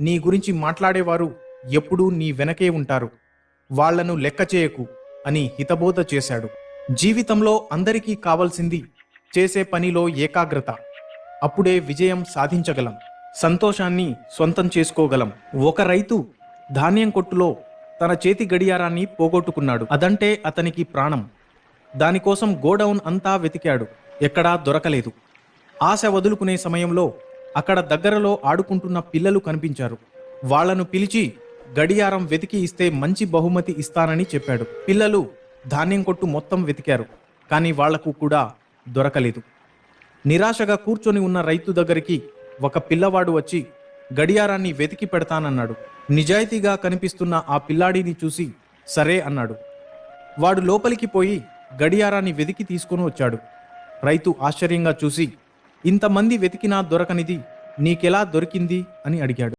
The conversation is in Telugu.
నీ గురించి మాట్లాడేవారు ఎప్పుడూ నీ వెనకే ఉంటారు. వాళ్ళను లెక్క చేయకు అని హితబోధ చేశాడు. జీవితంలో అందరికీ కావలసింది చేసే పనిలో ఏకాగ్రత. అప్పుడే విజయం సాధించగలం. సంతోషాన్ని సొంతం చేసుకోగలం. ఒక రైతు ధాన్యం కొట్టులో తన చేతి గడియారాన్ని పోగొట్టుకున్నాడు. అదంటే అతనికి ప్రాణం. దానికోసం గోడౌన్ అంతా వెతికాడు. ఎక్కడా దొరకలేదు. ఆశ వదులుకునే సమయంలో అక్కడ దగ్గరలో ఆడుకుంటున్న పిల్లలు కనిపించారు. వాళ్ళను పిలిచి గడియారం వెతికి ఇస్తే మంచి బహుమతి ఇస్తానని చెప్పాడు. పిల్లలు ధాన్యం కొట్టు మొత్తం వెతికారు కానీ వాళ్ళకు కూడా దొరకలేదు. నిరాశగా కూర్చొని ఉన్న రైతు దగ్గరికి ఒక పిల్లవాడు వచ్చి గడియారాన్ని వెతికి పెడతానన్నాడు. నిజాయితీగా కనిపిస్తున్న ఆ పిల్లాడిని చూసి సరే అన్నాడు. వాడు లోపలికి పోయి గడియారాన్ని వెతికి తీసుకుని వచ్చాడు. రైతు ఆశ్చర్యంగా చూసి ఇంతమంది వెతికినా దొరకనిది నీకెలా దొరికింది అని అడిగాడు.